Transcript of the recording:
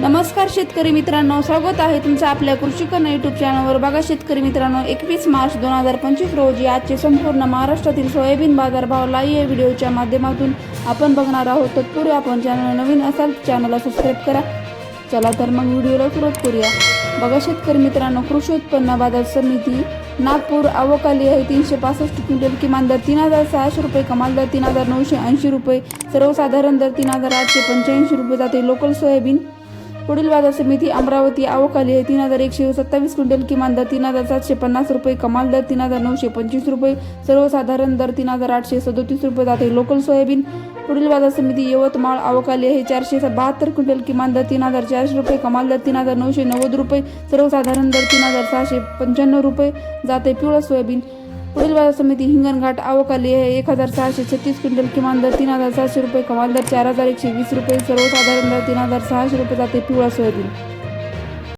नमस्कार शेतकरी मित्रांनो स्वागत आहे तुमचं आपल्या कृषी कन्या युट्यूब चॅनलवर बघा शेतकरी मित्रांनो एकवीस मार्च दोन हजार पंचवीस रोजी आजचे संपूर्ण महाराष्ट्रातील सोयाबीन बाजारभाव लाईव्ह या व्हिडिओच्या माध्यमातून आपण बघणार आहोत. तत्पूर्वी आपण चॅनल नवीन असाल चॅनलला सबस्क्राईब करा. चला तर मग व्हिडिओला सुरुवात करूया. बघा शेतकरी मित्रांनो कृषी उत्पन्न बाजार समिती नागपूर आवकाली आहे. तीनशे पासष्ट क्विंटल किमान दर तीन हजार सहाशे रुपये कमाल दर तीन हजार नऊशे ऐंशी रुपये सर्वसाधारण दर तीन हजार आठशे पंच्याऐंशी रुपये जाते. लोकल सोयाबीन पुढील बाजार समिती अमरावती आवकाली आहे. तीन हजार एकशे सत्तावीस क्विंटल किमान दर तीन हजार सातशे पन्नास रुपये कमाल दर तीन हजार नऊशे पंचवीस रुपये सर्वसाधारण दर तीन हजार आठशे सदोतीस रुपये जाते. लोकल सोयाबीन पुढील बाजार समिती यवतमाळ आवकाली आहे. चारशे बहात्तर क्विंटल किमान दर तीन हजार चारशे रुपये कमाल दर तीन हजार नऊशे नव्वद रुपये सर्वसाधारण दर तीन हजार सहाशे पंच्याण्णव रुपये जाते. पिवळं सोयाबीन पुढील बाजार समिती हिंगणघाट आवकाली आहे. एक हजार सहाशे छत्तीस क्विंटल किमान दर तीन हजार सातशे रुपये कमाल दर चार हजार एकशे वीस रुपये सर्वसाधारण दर तीन हजार सहाशे रुपये जाते पिवळा सोयाबीन.